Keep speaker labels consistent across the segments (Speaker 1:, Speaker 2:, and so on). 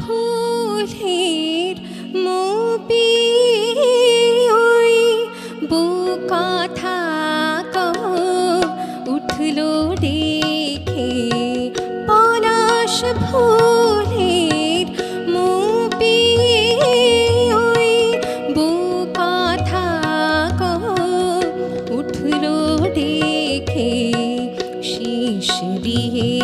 Speaker 1: ফুলের মোপি ওই বুকথা উঠল দেখে পলাশ ফুলের মোপি ওই বুকথা উঠল দেখে শিশিরিয়ে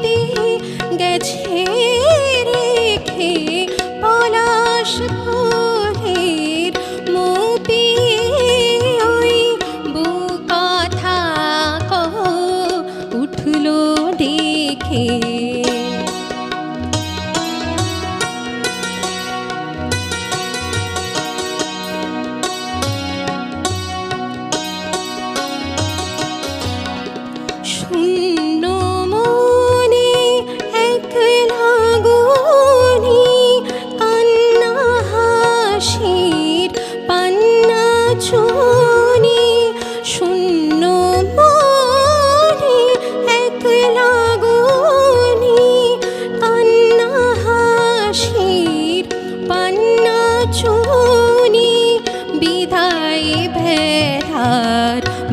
Speaker 1: গেছে রেখে পলাশ ফুলের মুপি ওই বুকথা কহ উঠল দেখে।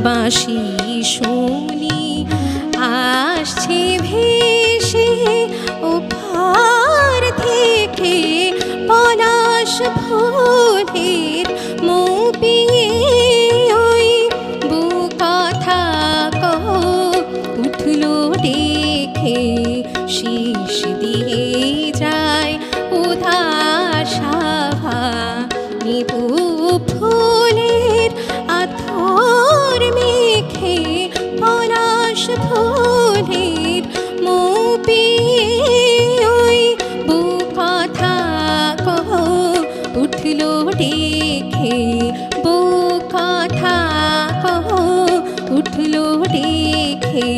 Speaker 1: বাঁশি শুনি আসছে ভেসে ওপার পার থেকে পলাশ ফুলের কথা উঠল দেখে